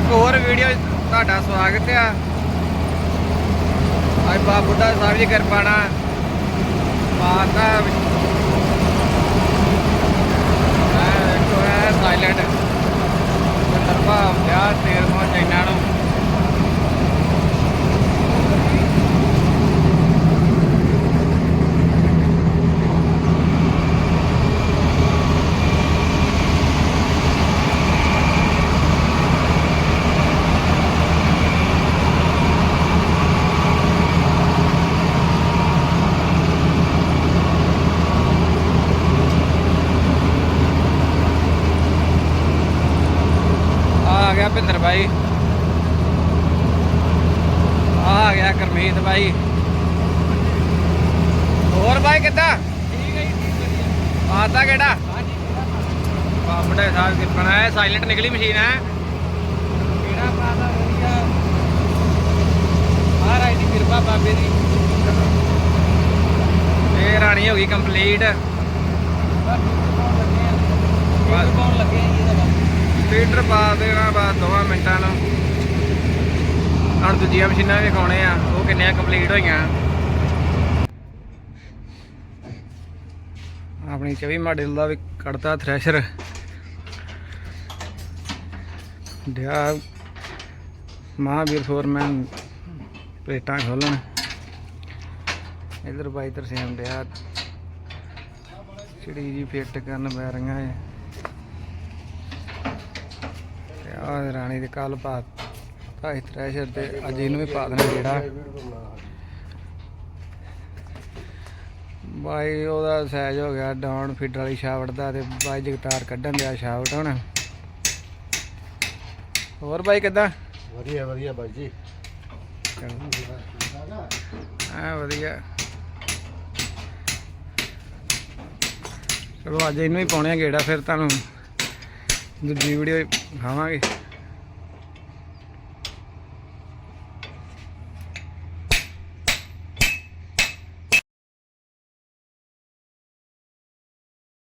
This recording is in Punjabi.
ਇੱਕ ਹੋਰ ਵੀਡੀਓ ਤੁਹਾਡਾ ਸਵਾਗਤ ਆ। ਅੱਜ ਬਾਬਾ ਬੁੱਢਾ ਸਾਹਿਬ ਦੀ ਕਿਰਪਾ ਨਾਲ ਆ ਗਿਆ ਭਿੰਦਰ ਭਾਈ ਆ ਗਿਆ ਕਰਮੀਤ ਭਾਈ ਹੋਰ ਭਾਈ ਕਿੱਦਾਂ? ਠੀਕ ਹੈ ਜੀ ਆਤਾ ਕਿਹੜਾ? ਹਾਂਜੀ ਬਾਬੜੇ ਸਾਹਿਬ ਕਿਰਪਾਣਾ ਹੈ ਸਾਇਲੈਂਟ ਨਿਕਲੀ ਮਸ਼ੀਨ ਹੈ। ਕਿਹੜਾ ਪਾਦਾ ਵਧੀਆ? ਮਹਾਰਾਜ ਦੀ ਕਿਰਪਾ ਬਾਬੇ ਦੀ। ਇਹ ਰਾਣੀ ਹੋ ਗਈ ਕੰਪਲੀਟ ਬਸ ਪਾਉਣ ਲੱਗੇ ਆ ਪਾਉਣ ਲੱਗੇ ਆ ਜੀ ਇਹਦਾ ਬਸ ਫੀਡਰ ਪਾ ਦੇਣਾ ਬਾਅਦ ਦੋਵਾਂ ਮਿੰਟਾਂ ਨੂੰ। ਹੁਣ ਦੂਜੀਆਂ ਮਸ਼ੀਨਾਂ ਵੀ ਵਿਖਾਉਣੇ ਆ, ਉਹ ਕਿੰਨੀਆਂ ਕੰਪਲੀਟ ਹੋਈਆਂ। ਆਪਣੀ 24 ਮਾਡਲ ਦਾ ਵੀ ਕੱਢਤਾ ਥ੍ਰੈਸ਼ਰ ਡਿਆ ਮਹਾਂਵੀਰ ਫੋਰਮੈਨ ਪਲੇਟਾਂ ਖੋਲਣ। ਇਧਰ ਬਾਈ ਤਰਸੇਮ ਡਿਆ। ਚਿੜੀ ਜੀ ਫਿੱਟ ਕਰਨ ਪੈ ਰਹੀਆਂ ਹੈ ਤੇ ਆਹ ਰਾਣੀ ਦੇ ਕੱਲ ਪਾ ਭਾਈ ਥ੍ਰੈਸ਼ਰ ਤੇ ਅੱਜ ਇਹਨੂੰ ਵੀ ਪਾ ਦੇਣਾ ਜਿਹੜਾ ਬਾਈ ਉਹਦਾ ਸਾਈਜ਼ ਹੋ ਗਿਆ ਡਾਊਨ ਫੀਡਰ ਵਾਲੀ ਸ਼ਾਫਟ ਦਾ ਤੇ ਬਾਈ ਜਗਤਾਰ ਕੱਢਣ ਦਿਆ ਸ਼ਾਫਟ ਹੁਣ। ਹੋਰ ਬਾਈ ਕਿੱਦਾਂ? ਵਧੀਆ ਵਧੀਆ ਬਾਈ ਜੀ। ਆ ਵਧੀਆ। ਚਲੋ ਅੱਜ ਇਹਨੂੰ ਹੀ ਪਾਉਣੇ ਆ ਗੇੜਾ ਫਿਰ ਤੁਹਾਨੂੰ। কিন্তু ভিডিও হামাগে